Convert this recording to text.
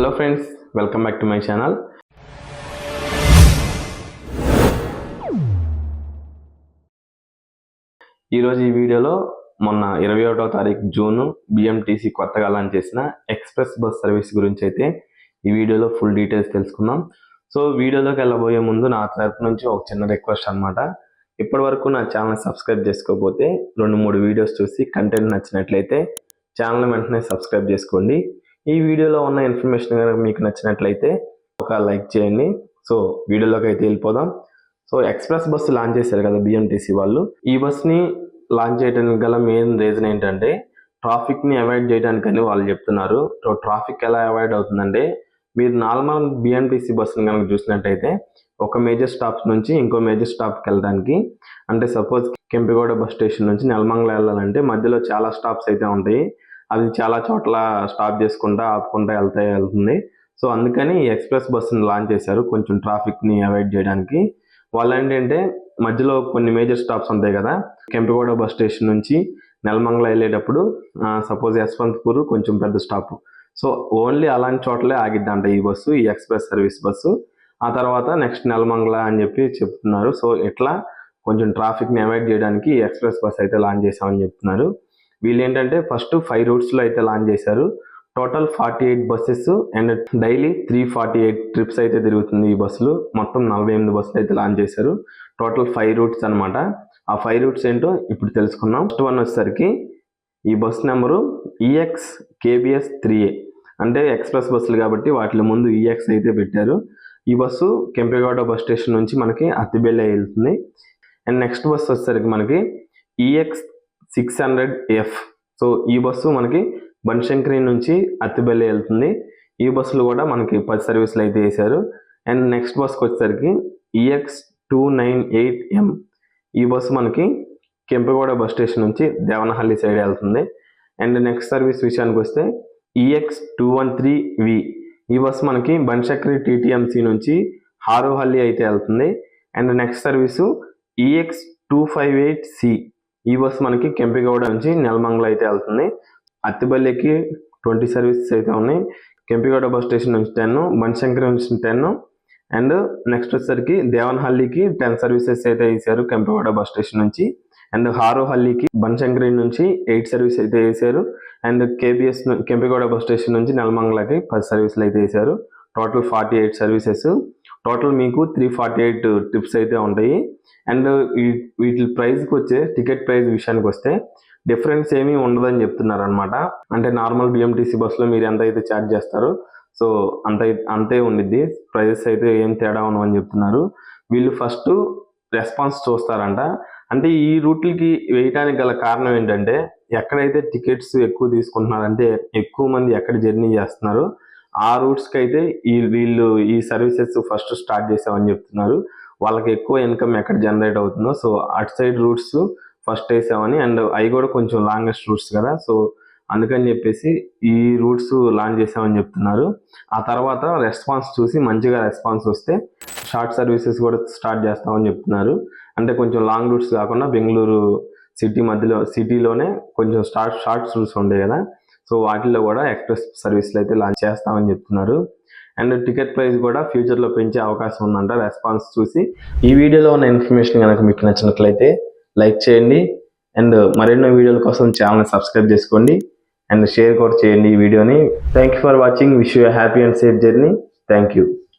Hello friends welcome back to my channel. ఈరోజు ఈ వీడియోలో మొన్న ఇరవై ఒకటో తారీఖు జూన్ బిఎంటీసీ కొత్తగా లాంచ్ చేసిన ఎక్స్ప్రెస్ బస్ సర్వీస్ గురించి అయితే ఈ వీడియోలో ఫుల్ డీటెయిల్స్ తెలుసుకుందాం. సో వీడియోలోకి వెళ్ళబోయే ముందు నా తరపు నుంచి ఒక చిన్న రిక్వెస్ట్ అనమాట ఇప్పటి వరకు నా ఛానల్ సబ్స్క్రైబ్ చేసుకోకపోతే రెండు మూడు వీడియోస్ చూసి కంటెంట్ నచ్చినట్లయితే ఛానల్ వెంటనే సబ్స్క్రైబ్ చేసుకోండి. ఈ వీడియోలో ఉన్న ఇన్ఫర్మేషన్ కనుక మీకు నచ్చినట్లయితే ఒక లైక్ చేయండి. సో వీడియోలోకి అయితే వెళ్ళిపోదాం. సో ఎక్స్ప్రెస్ బస్సు లాంచ్ చేశారు కదా బిఎంటీసీ వాళ్ళు. ఈ బస్ని లాంచ్ చేయడానికి గల మెయిన్ రీజన్ ఏంటంటే ట్రాఫిక్ని అవాయిడ్ చేయడానికని వాళ్ళు చెప్తున్నారు. సో ట్రాఫిక్ ఎలా అవాయిడ్ అవుతుందంటే మీరు నార్మల్ బిఎంటీసీ బస్సుని కనుక చూసినట్టయితే ఒక మేజర్ స్టాప్ నుంచి ఇంకో మేజర్ స్టాప్కి వెళ్ళడానికి అంటే సపోజ్ కెంపిగౌడ బస్ స్టేషన్ నుంచి నెలమంగళ వెళ్ళాలంటే మధ్యలో చాలా స్టాప్స్ అయితే ఉంటాయి. అది చాలా చోట్ల స్టాప్ చేసుకుంటా ఆపుకుంటా వెళ్తా వెళ్తుంది. సో అందుకని ఈ ఎక్స్ప్రెస్ బస్సుని లాంచ్ చేశారు కొంచెం ట్రాఫిక్ని అవాయిడ్ చేయడానికి. వాళ్ళు ఏంటంటే మధ్యలో కొన్ని మేజర్ స్టాప్స్ ఉంటాయి కదా కెంపగౌడ బస్ స్టేషన్ నుంచి నెలమంగళ వెళ్ళేటప్పుడు సపోజ్ యశ్వంత్పూర్ కొంచెం పెద్ద స్టాప్ సో ఓన్లీ అలాంటి చోట్లే ఆగిద్దంట ఈ బస్సు ఈ ఎక్స్ప్రెస్ సర్వీస్ బస్సు. ఆ తర్వాత నెక్స్ట్ నెలమంగళ అని చెప్పి చెప్తున్నారు. సో ఇట్లా కొంచెం ట్రాఫిక్ని అవాయిడ్ చేయడానికి ఈ ఎక్స్ప్రెస్ బస్ అయితే లాంచ్ చేసామని చెప్తున్నారు. వీళ్ళు ఏంటంటే ఫస్ట్ ఫైవ్ రూట్స్లో అయితే లాంచ్ చేశారు. Total forty eight buses and daily three forty eight trips అయితే తిరుగుతుంది ఈ బస్సులు. మొత్తం నలభై ఎనిమిది బస్సులు అయితే లాంచ్ చేశారు. టోటల్ ఫైవ్ రూట్స్ అనమాట ఆ ఫైవ్ రూట్స్ ఏంటో ఇప్పుడు తెలుసుకుందాం. ఫస్ట్ వన్ వచ్చేసరికి ఈ bus number EX KBS three A అంటే ఎక్స్ప్రెస్ బస్సులు కాబట్టి వాటి ముందు ఈఎక్స్ అయితే పెట్టారు. ఈ బస్సు కెంపేగౌడ బస్ స్టేషన్ నుంచి మనకి అత్తిబెల్లి వెళ్తుంది. అండ్ నెక్స్ట్ బస్సు వచ్చేసరికి మనకి EX six hundred F. So ఈ బస్సు మనకి బన్శంకరి నుంచి అత్తిబెల్లి వెళ్తుంది. ఈ బస్సులు కూడా మనకి పది సర్వీసులు అయితే వేశారు. అండ్ నెక్స్ట్ బస్కి వచ్చేసరికి EX two nine eight M ఈ బస్సు మనకి కెంపగూడ బస్ స్టేషన్ నుంచి దేవనహల్లి సైడ్ వెళ్తుంది. అండ్ నెక్స్ట్ సర్వీస్ విషయానికి వస్తే EX two one three V ఈ బస్సు మనకి బన్శక్రి టీటీఎంసీ నుంచి హారోహల్లి అయితే వెళ్తుంది. And next service EX two five eight C ఈ బస్సు మనకి కెంపిగౌడ నుంచి నెలమంగళ అయితే వెళ్తుంది. అత్తిబల్లికి ట్వంటీ సర్వీసెస్ అయితే ఉన్నాయి. కెంపిగౌడ బస్ స్టేషన్ నుంచి టెన్ బన్శంకరి నుంచి టెన్ అండ్ నెక్స్ట్ వచ్చేసరికి దేవన్హల్లికి టెన్ సర్వీసెస్ అయితే వేసారు కెంపిగౌడ బస్ స్టేషన్ నుంచి. అండ్ హారోహల్లికి బన్శంకరి నుంచి ఎయిట్ సర్వీస్ అయితే వేసారు. And KBS Kempegowda bus station నుంచి నెలమంగళకి పది సర్వీసులు అయితే వేసారు. Total forty eight services. Total మీకు త్రీ ఫార్టీ ఎయిట్ ట్రిప్స్ అయితే ఉంటాయి. అండ్ వీటి ప్రైస్కి వచ్చే టికెట్ ప్రైస్ విషయానికి వస్తే డిఫరెన్స్ ఏమీ ఉండదని చెప్తున్నారు అనమాట అంటే నార్మల్ బిఎంటీసీ బస్సులో మీరు ఎంత అయితే ఛార్జ్ చేస్తారో సో అంత అంతే ఉండిద్ది. ప్రైజెస్ అయితే ఏం తేడా ఉండవని చెప్తున్నారు. వీళ్ళు ఫస్ట్ రెస్పాన్స్ చూస్తారంట. అంటే ఈ రూట్లకి వేయటానికి గల కారణం ఏంటంటే ఎక్కడైతే టికెట్స్ ఎక్కువ తీసుకుంటున్నారంటే ఎక్కువ మంది ఎక్కడ జర్నీ చేస్తున్నారు ఆ రూట్స్కి అయితే ఈ వీళ్ళు ఈ సర్వీసెస్ ఫస్ట్ స్టార్ట్ చేసామని చెప్తున్నారు. వాళ్ళకి ఎక్కువ ఇన్కమ్ ఎక్కడ జనరేట్ అవుతుందో సో అటు సైడ్ రూట్స్ ఫస్ట్ వేసామని అండ్ అవి కూడా కొంచెం లాంగెస్ట్ రూట్స్ కదా సో అందుకని చెప్పేసి ఈ రూట్స్ లాంచ్ చేసామని చెప్తున్నారు. ఆ తర్వాత రెస్పాన్స్ చూసి మంచిగా రెస్పాన్స్ వస్తే షార్ట్ సర్వీసెస్ కూడా స్టార్ట్ చేస్తామని చెప్తున్నారు. అంటే కొంచెం లాంగ్ రూట్స్ కాకుండా బెంగళూరు సిటీ మధ్యలో సిటీలోనే కొంచెం స్టార్ట్ షార్ట్ రూట్స్ ఉండే కదా సో వాటిల్లో కూడా ఎక్స్ప్రెస్ సర్వీసులు అయితే లాంచ్ చేస్తామని చెప్తున్నారు. అండ్ టికెట్ ప్రైస్ కూడా ఫ్యూచర్లో పెంచే అవకాశం ఉందంట. రెస్పాన్స్ చూసి ఈ వీడియోలో ఉన్న ఇన్ఫర్మేషన్ కనుక మీకు నచ్చినట్లయితే లైక్ చేయండి. అండ్ మరెన్నో వీడియోల కోసం ఛానల్ని సబ్స్క్రైబ్ చేసుకోండి. అండ్ షేర్ కూడా చేయండి ఈ వీడియోని. Thank you for watching wish you happy and safe journey thank you